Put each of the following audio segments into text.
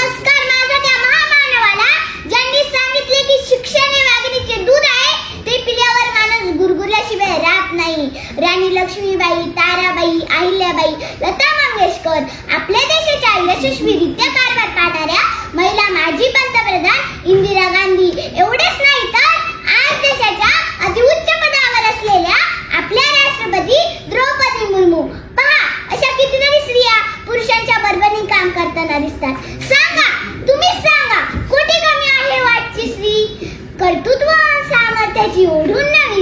नमस्कार माझा त्या महामानवाला ज्यांनी सांगितले की शिक्षण हे वाघिणीचे दूध आहे ते पिल्यावर माणूस गुरगुरल्याशिवाय राहत नाही. राणी लक्ष्मीबाई ताराबाई अहिल्याबाई लता मंगेशकर आपल्या देशाच्या यशस्वीरित्या कारभार पाहणाऱ्या महिला माजी पंतप्रधान इंदिरा गांधी. एवढेच नाही तर आज देशाच्या अतिउच्च पदावर असलेल्या आपल्या राष्ट्रपती द्रौपदी मुर्मू. पहा अशा कितीतरी स्त्रिया पुरुषांच्या बरोबरीने काम करताना दिसतात सांगा तुम्ही सांगा कुठे कमी आहे वाटची स्त्री कर्तृत्व आणि सामर्थ्याची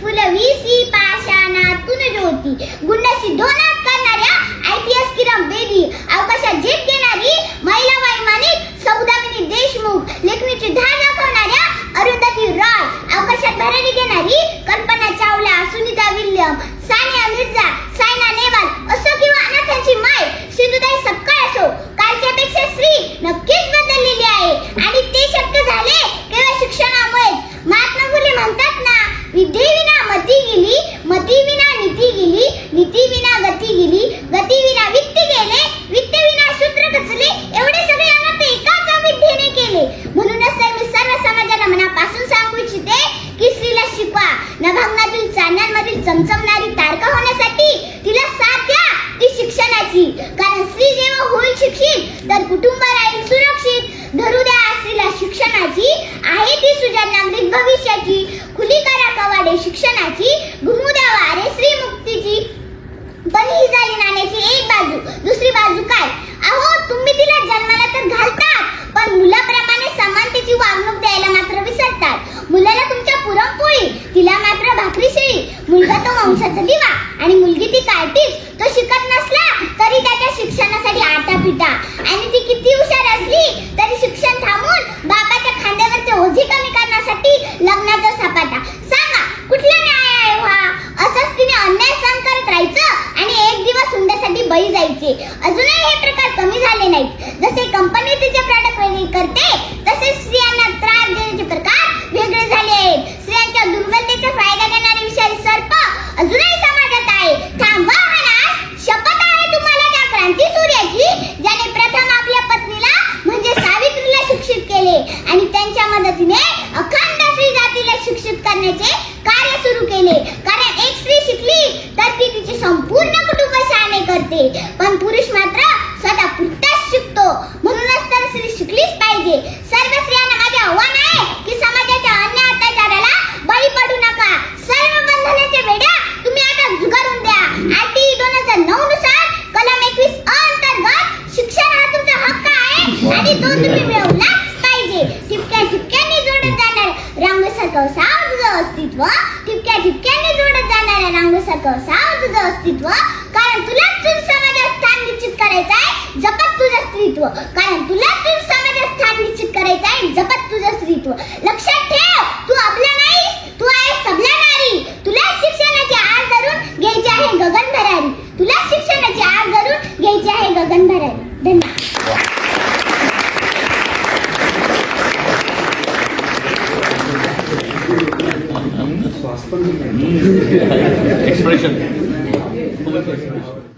फुलवीसी पाषाणातून ज्योती. गुंड दोनात करणाऱ्या I P S Kiran Bedi विना गेली गती विना वित्त गेले वित्त विना सूत्र कचले एवढे सगळे अनर्थ एकाच विद्येने केले. म्हणूनच तर मी सर्व समाजाला मनापासून सांगू इच्छिते की स्त्रीला शिकवा. नभांगणातील चांदण्यांमधील चमचमणारी तारका होण्यासाठी तिला साथ द्या ती शिक्षणाची. कारण स्त्री जेव्हा होईल शिक्षित तर कुटुंब राहील सुरक्षित धरू द्या स्त्रीला शिक्षणाची आहे ती सुजाण नागरिक भविष्याची. खुली करा कवाडे शिक्षणाची घुमू द्या वारे स्त्री मुक्तीची ही झाली नाण्याची एक बाजू. दुसरी बाजू काय? अहो तुम्ही तिला जन्माला तर घालतात पण मुलाप्रमाणे समानतेची वागणूक द्यायला मात्र विसरतात. मुलाला तुमच्या पुरणपोळी तिला मात्र भाकरी शिळी. मुलगा तो वंशाचा दिवा आणि मुलगी ती कार्टीज तो शिकत नसला तरी त्याच्या शिक्षणासाठी आटापिटा. आणि ती किती हुशार असली तरी शिक्षण थांबून बापाच्या खांद्यावरचे ओझे कमी करण्यासाठी लग्नाचा सपाटा सांगा कुठला न्याय आहे हा असंच तिने अन्याय सहन करत राहायचं आणि एक दिवस हुंड्यासाठी बळी जायचे अजूनही हे प्रकार कमी झाले नाहीत. जसे कंपनी तिचे प्रॉडक्ट वेगळे करते तसे स्त्रियांना त्रास देण्याचे प्रकार वेगळे झाले आहेत. स्त्रियांच्या दुर्बलतेचा फायदा घेणारे विषारी सर्प अजूनही समाजात आहे. थांबवा हा नाश शपथ आहे तुम्हाला त्या क्रांती सूर्याची ज्याने प्रथम आपल्या पत्नीला म्हणजे सावित्रीला शिक्षित केले आणि त्यांच्या मदतीने अखंड स्त्री जातीला शिक्षित करण्याचे कार्य सुरू केले. कारण एक स्त्री शिकली तर ती तिचे संपूर्ण कुटुंब शहाणे करते. आणि तो तुम्ही मिळवलाच पाहिजे. ठिपक्या ठिपक्याने जोडत जाणार रांगोसारखं साव तुझं अस्तित्व ठिपक्या ठिपक्याने जोडत जाणार रांगोसारखं साव तुझं अस्तित्व कारण तुला तुझं समाजात स्थान निश्चित करायचं आहे जपत तुझं अस्तित्व. कारण तुला तुझं समाजात स्थान निश्चित करायचं आहे जपत तुझं अस्तित्व. लक्षात ठेव तू आपला नाहीस तू आहेस सबल्या नारी. तुला शिक्षणाची आस धरून घ्यायची आहे गगन भरारी तुला शिक्षणाची आस धरून घ्यायची आहे गगन भरारी धन्यवाद. expression.